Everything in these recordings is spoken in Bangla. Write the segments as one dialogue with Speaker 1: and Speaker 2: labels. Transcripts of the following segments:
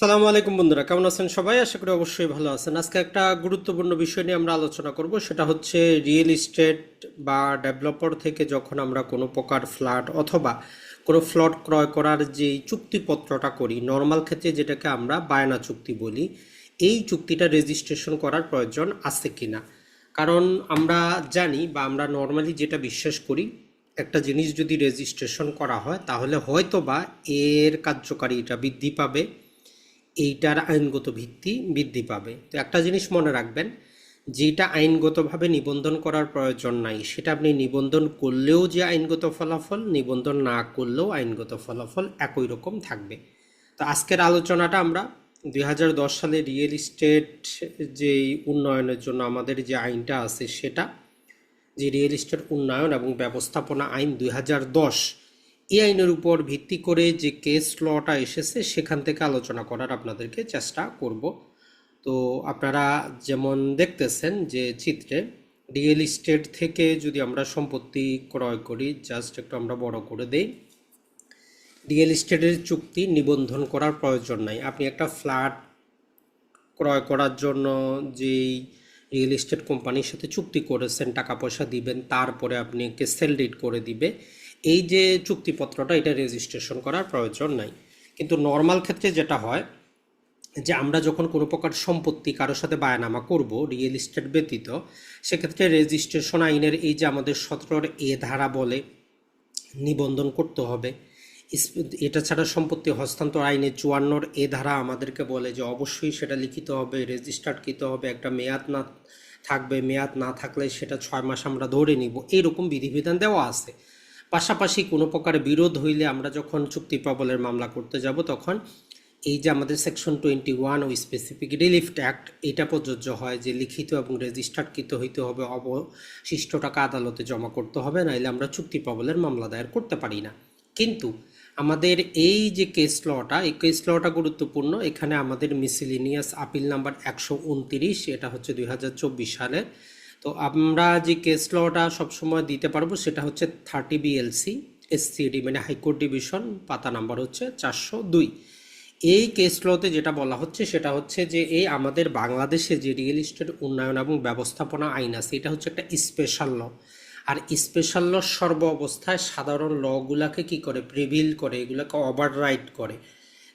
Speaker 1: সালামু আলাইকুম বন্ধুরা, কেমন আছেন সবাই? আশা করি অবশ্যই ভালো আছেন। আজকে একটা গুরুত্বপূর্ণ বিষয় নিয়ে আমরা আলোচনা করব, সেটা হচ্ছে রিয়েল এস্টেট বা ডেভেলপার থেকে যখন আমরা কোনো প্রকার ফ্ল্যাট অথবা কোনো ফ্লট ক্রয় করার যে চুক্তিপত্রটা করি নর্মাল ক্ষেত্রে যেটাকে আমরা বায়না চুক্তি বলি, এই চুক্তিটা রেজিস্ট্রেশন করার প্রয়োজন আছে কি না কারণ আমরা জানি বা আমরা নর্মালি যেটা বিশ্বাস করি, একটা জিনিস যদি রেজিস্ট্রেশন করা হয়, তাহলে হয়তো বা এর কার্যকারিতা বৃদ্ধি পাবে। এইটার আইনগত ভিত্তি বৃদ্ধি পাবে। তো একটা জিনিস মনে রাখবেন, যেটা আইনগতভাবে নিবন্ধন করার প্রয়োজন নাই, সেটা আপনি নিবন্ধন করলেও যে আইনগত ফলাফল, নিবন্ধন না করলেও আইনগত ফলাফল একই রকম থাকবে। তো আজকের আলোচনাটা আমরা দুই হাজার দশ সালে রিয়েল ইস্টেট যেই উন্নয়নের জন্য আমাদের যে আইনটা আছে সেটা, যে রিয়েল ইস্টেট উন্নয়ন এবং ব্যবস্থাপনা আইন দুই হাজার দশ এই আইনের উপর ভিত্তি করে যে কেস লটা এসেছে, সেখান থেকে আলোচনা করার আপনাদেরকে চেষ্টা করব। তো আপনারা যেমন দেখতেছেন যে চিত্রে রিয়েল এস্টেট থেকে যদি আমরা সম্পত্তি ক্রয় করি জাস্ট একটু আমরা বড় করে দেই। রিয়েল এস্টেটের চুক্তি নিবন্ধন করার প্রয়োজন নাই। আপনি একটা ফ্ল্যাট ক্রয় করার জন্য যেই রিয়েল এস্টেট কোম্পানির সাথে চুক্তি করেছেন, টাকা পয়সা দিবেন, তারপরে আপনি আপনাকে সেল ডিড করে দিবে। এই যে চুক্তিপত্রটা, এটা রেজিস্ট্রেশন করার প্রয়োজন নাই। কিন্তু নর্মাল ক্ষেত্রে যেটা হয়, যে আমরা যখন কোনো প্রকার সম্পত্তি কারোর সাথে বায়নামা করব রিয়েল এস্টেট ব্যতীত, সেক্ষেত্রে রেজিস্ট্রেশন আইনের এই যে আমাদের সতেরোর এ ধারা বলে নিবন্ধন করতে হবে। এটা ছাড়া সম্পত্তি হস্তান্তর আইনে চুয়ান্নর এ ধারা আমাদেরকে বলে যে অবশ্যই সেটা লিখিত হবে রেজিস্টার্ড কৃত হবে, একটা মেয়াদ না থাকবে, মেয়াদ না থাকলে সেটা ছয় মাস আমরা ধরে নিব। এইরকম বিধিবিধান দেওয়া আছে। পাশাপাশি কোনো প্রকার বিরোধ হইলে আমরা যখন চুক্তি প্রবলের মামলা করতে যাব, তখন এই যে আমাদের সেকশন টোয়েন্টি ওয়ান ও স্পেসিফিক রিলিফ অ্যাক্ট এটা প্রযোজ্য হয় যে লিখিত এবং রেজিস্টার্ডকৃত হইতে হবে অবশিষ্ট টাকা আদালতে জমা করতে হবে, নাইলে আমরা চুক্তি প্রবলের মামলা দায়ের করতে পারি না। কিন্তু আমাদের এই যে কেস লটা এই কেস লটা গুরুত্বপূর্ণ। এখানে আমাদের মিসিলিনিয়াস আপিল নাম্বার একশো উনতিরিশ, এটা হচ্ছে দুই হাজার চব্বিশ সালের তো আমরা যে কেস লটা সবসময় দিতে পারব সেটা হচ্ছে থার্টি বিএলসি এসসিডি মানে হাইকোর্ট ডিভিশন পাতা নাম্বার হচ্ছে চারশো দুই। এই কেস লতে যেটা বলা হচ্ছে সেটা হচ্ছে যে এই আমাদের বাংলাদেশে যে রিয়েল ইস্টেট উন্নয়ন এবং ব্যবস্থাপনা আইন আছে, এটা হচ্ছে একটা স্পেশাল ল আর স্পেশাল ল সর্ব অবস্থায় সাধারণ লগুলাকে কি করে? প্রিভিল করে, এগুলোকে ওভার রাইট করে।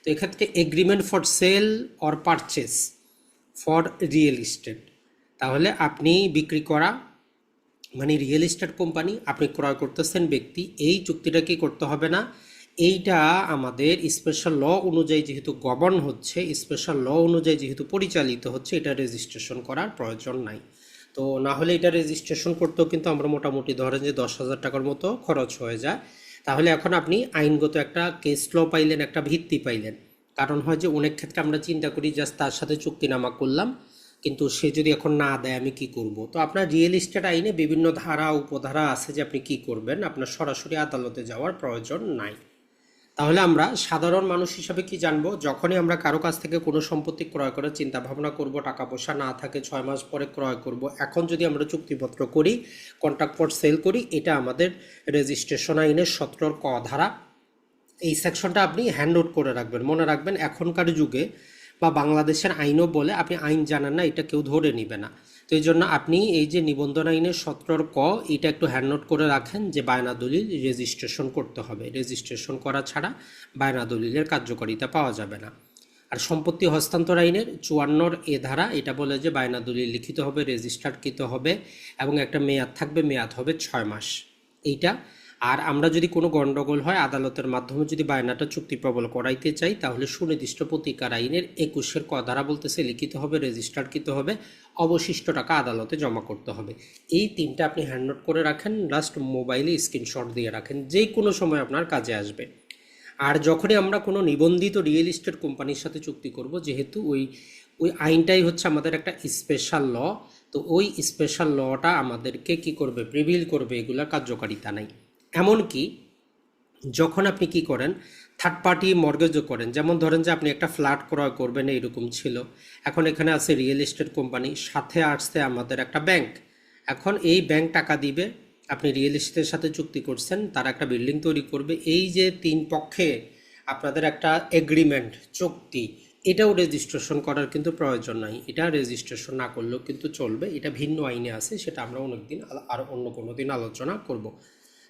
Speaker 1: তো এক্ষেত্রে agreement for sale or purchase for real estate তাহলে আপনি বিক্রি করা মানে রিয়েল এস্টেট কোম্পানি আপনি ক্রয় করতেছেন ব্যক্তি, এই চুক্তিটা কি করতে হবে না। এইটা আমাদের স্পেশাল ল অনুযায়ী যেহেতু গভর্ন হচ্ছে স্পেশাল ল অনুযায়ী যেহেতু পরিচালিত হচ্ছে, এটা রেজিস্ট্রেশন করার প্রয়োজন নাই। তো না হলে এটা রেজিস্ট্রেশন করতেও কিন্তু আমরা মোটামুটি ধরেন যে দশ হাজার টাকার মতো খরচ হয়ে যায়। তাহলে এখন আপনি আইনগত একটা কেস ল পাইলেন, একটা ভিত্তি পাইলেন। কারণ হয় যে অনেক ক্ষেত্রে আমরা চিন্তা করি, জাস্ট তার সাথে চুক্তিনামা করলাম। কিন্তু সে যদি এখন না দেয়, আমি কি করব? তো আপনার রিয়েল এস্টেট আইনে বিভিন্ন ধারা, উপধারা আছে যে আপনি কি করবেন। আপনার সরাসরি আদালতে যাওয়ার প্রয়োজন নাই। তাহলে আমরা সাধারণ মানুষ হিসাবে কি জানব? যখনই আমরা কারও কাছ থেকে কোনো সম্পত্তি ক্রয় করার চিন্তা ভাবনা করব টাকা পয়সা না থাকে, ছয় মাস পরে ক্রয় করব, এখন যদি আমরা চুক্তিপত্র করি কন্ট্রাক্ট ফর সেল করি, এটা আমাদের রেজিস্ট্রেশন আইনের সতেরোর ক ধারা। এই সেকশনটা আপনি হ্যান্ড আউট করে রাখবেন। মনে রাখবেন, এখনকার যুগে বা বাংলাদেশের আইনও বলে আপনি আইন জানেন না, এটা কেউ ধরে নিবে না। তো এই জন্য আপনি এই যে নিবন্ধন আইনের সতেরোর ক, এটা একটু হ্যান্ড নোট করে রাখেন যে বায়না দলিল রেজিস্ট্রেশন করতে হবে। রেজিস্ট্রেশন করা ছাড়া বায়না দলিলের কার্যকারিতা পাওয়া যাবে না। আর সম্পত্তি হস্তান্তর আইনের চুয়ান্নর এ ধারা এটা বলে যে বায়না দলিল লিখিত হবে রেজিস্টার্ডকৃত হবে এবং একটা মেয়াদ থাকবে, মেয়াদ হবে ছয় মাস। এইটা আর আমরা যদি কোনো গণ্ডগোল হয় আদালতের মাধ্যমে যদি বায়নাটা চুক্তি প্রবল করাইতে চাই, তাহলে সুনির্দিষ্ট প্রতিকার আইনের একুশের ক ধারা বলতেছে, লিখিত হবে রেজিস্টার্ডকৃত হবে, অবশিষ্ট টাকা আদালতে জমা করতে হবে। এই তিনটা আপনি হ্যান্ড নোট করে রাখেন লাস্ট মোবাইলে স্ক্রিনশট দিয়ে রাখেন যে কোনো সময় আপনার কাজে আসবে। আর যখনই আমরা কোনো নিবন্ধিত রিয়েল এস্টেট কোম্পানির সাথে চুক্তি করব, যেহেতু ওই ওই আইনটাই হচ্ছে আমাদের একটা স্পেশাল ল তো ওই স্পেশাল লটা আমাদেরকে কি করবে প্রিভিল করবে এগুলা কার্যকারিতা নাই। এমনকি যখন আপনি কি করেন থার্ড পার্টি মর্গেজও করেন। যেমন ধরেন যে আপনি একটা ফ্ল্যাট ক্রয় করবেন, এইরকম ছিল। এখন এখানে আছে রিয়েল এস্টেট কোম্পানি সাথে আসছে আমাদের একটা ব্যাংক এখন এই ব্যাংক টাকা দিবে, আপনি রিয়েল এস্টেটের সাথে চুক্তি করছেন, তারা একটা বিল্ডিং তৈরি করবে। এই যে তিন পক্ষে আপনাদের একটা এগ্রিমেন্ট চুক্তি, এটাও রেজিস্ট্রেশন করার কিন্তু প্রয়োজন নাই। এটা রেজিস্ট্রেশন না করলেও কিন্তু চলবে। এটা ভিন্ন আইনে আছে, সেটা আমরা অনেকদিন আর অন্য কোনো দিন আলোচনা করব।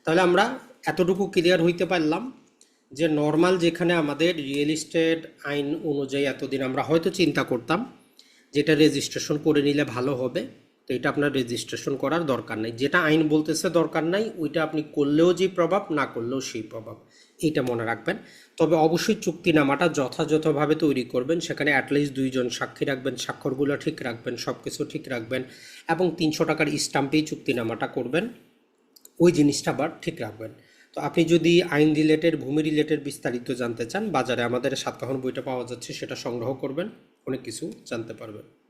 Speaker 1: তাহলে আমরা এতটুকু ক্লিয়ার হইতে পারলাম যে নর্মাল যেখানে আমাদের রিয়েল এস্টেট আইন অনুযায়ী এতদিন আমরা হয়তো চিন্তা করতাম যেটা রেজিস্ট্রেশন করে নিলে ভালো হবে, তো এটা আপনার রেজিস্ট্রেশন করার দরকার নেই। যেটা আইন বলতেছে দরকার নাই, ওইটা আপনি করলেও যে প্রভাব, না করলেও সেই প্রভাব, এইটা মনে রাখবেন। তবে অবশ্যই চুক্তিনামাটা যথাযথভাবে তৈরি করবেন, সেখানে অ্যাটলিস্ট দুইজন সাক্ষী রাখবেন, স্বাক্ষরগুলো ঠিক রাখবেন সব কিছু ঠিক রাখবেন, এবং তিনশো টাকার স্টাম্পেই চুক্তিনামাটা করবেন। ওই জিনিসটা আবার ঠিক রাখবেন। তো আপনি যদি আইন রিলেটেড ভূমি রিলেটেড বিস্তারিত জানতে চান, বাজারে আমাদের সাতকাহন বইটা পাওয়া যাচ্ছে, সেটা সংগ্রহ করবেন, অনেক কিছু জানতে পারবেন।